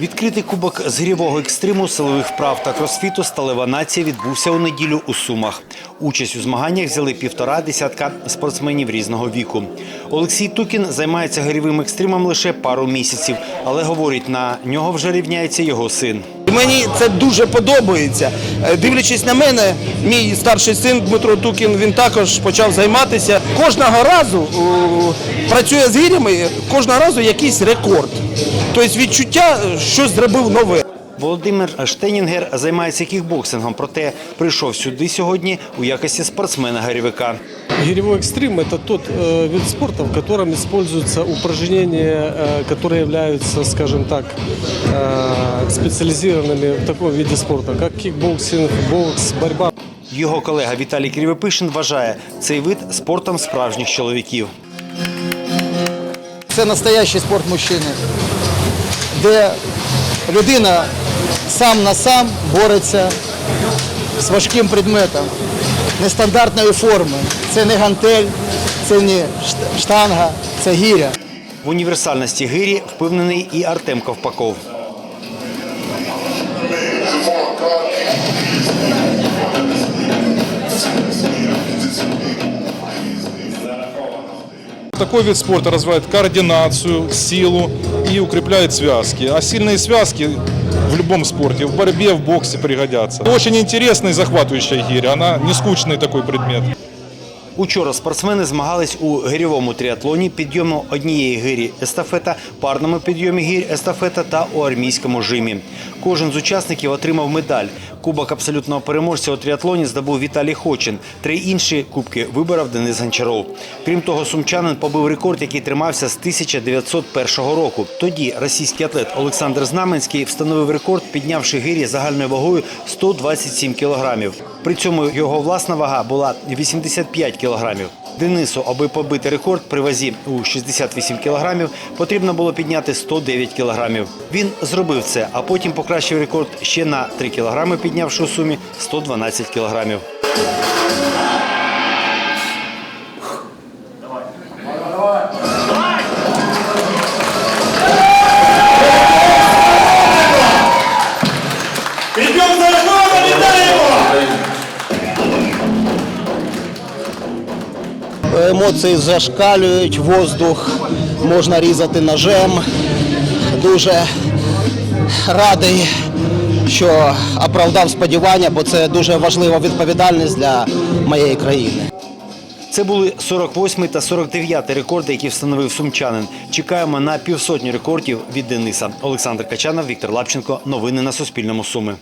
Відкритий кубок з грівого екстриму, силових вправ та кросфіту «Сталева нація» відбувся у неділю у Сумах. Участь у змаганнях взяли півтора десятка спортсменів різного віку. Олексій Тукін займається гирьовим екстримом лише пару місяців, але говорить, на нього вже рівняється його син. Мені це дуже подобається. Е, Дивлячись на мене, мій старший син Дмитро Тукін він також почав займатися. Кожного разу працює з гирями, кожного разу якийсь рекорд. Тобто відчуття, е, щось зробив нове. Володимир Штенінгер займається кікбоксингом, проте прийшов сюди сьогодні у якості спортсмена-гарівика. Гиревой экстрим – это тот э, вид спорта, в котором используются упражнения, э, которые являются, скажем так, э, специализированными в таком виде спорта, как кикбоксинг, бокс, борьба. Його колега Віталій Кривопишин вважає цей вид спортом справжніх чоловіків. Це настоящий спорт мужчини, де людина сам на сам бореться з важким предметом нестандартної форми. Це не гантель, це не шт- штанга, це гіря. В універсальності гирі впевнений і Артем Ковпаков. Такой вид спорта развивает координацию, силу и укрепляет связки. А сильные связки в любом спорте, в борьбе, в боксе пригодятся. Очень интересная и захватывающая гиря. Она не скучный такой предмет. Учора спортсмени змагались у гирьовому тріатлоні, підйому однієї гирі естафета, парному підйомі гір естафета та у армійському жимі. Кожен з учасників отримав медаль. Кубок абсолютного переможця у тріатлоні здобув Віталій Хочин. Три інші кубки виборов Денис Гончаров. Крім того, сумчанин побив рекорд, який тримався з 1901 року. Тоді російський атлет Олександр Знаменський встановив рекорд, піднявши гирі загальною вагою 127 кілограмів. При цьому його власна вага була 85 кілограмів. Денису, аби побити рекорд при вазі у 68 кілограмів, потрібно було підняти 109 кілограмів. Він зробив це, а потім покращив рекорд ще на 3 кілограми, піднявши у сумі 112 кілограмів. Емоції зашкалюють, воздух можна різати ножем. Дуже радий, що оправдав сподівання, бо це дуже важлива відповідальність для моєї країни. Це були 48 та 49 рекорди, які встановив сумчанин. Чекаємо на півсотні рекордів від Дениса. Олександр Качанов, Віктор Лапченко. Новини на Суспільному. Суми.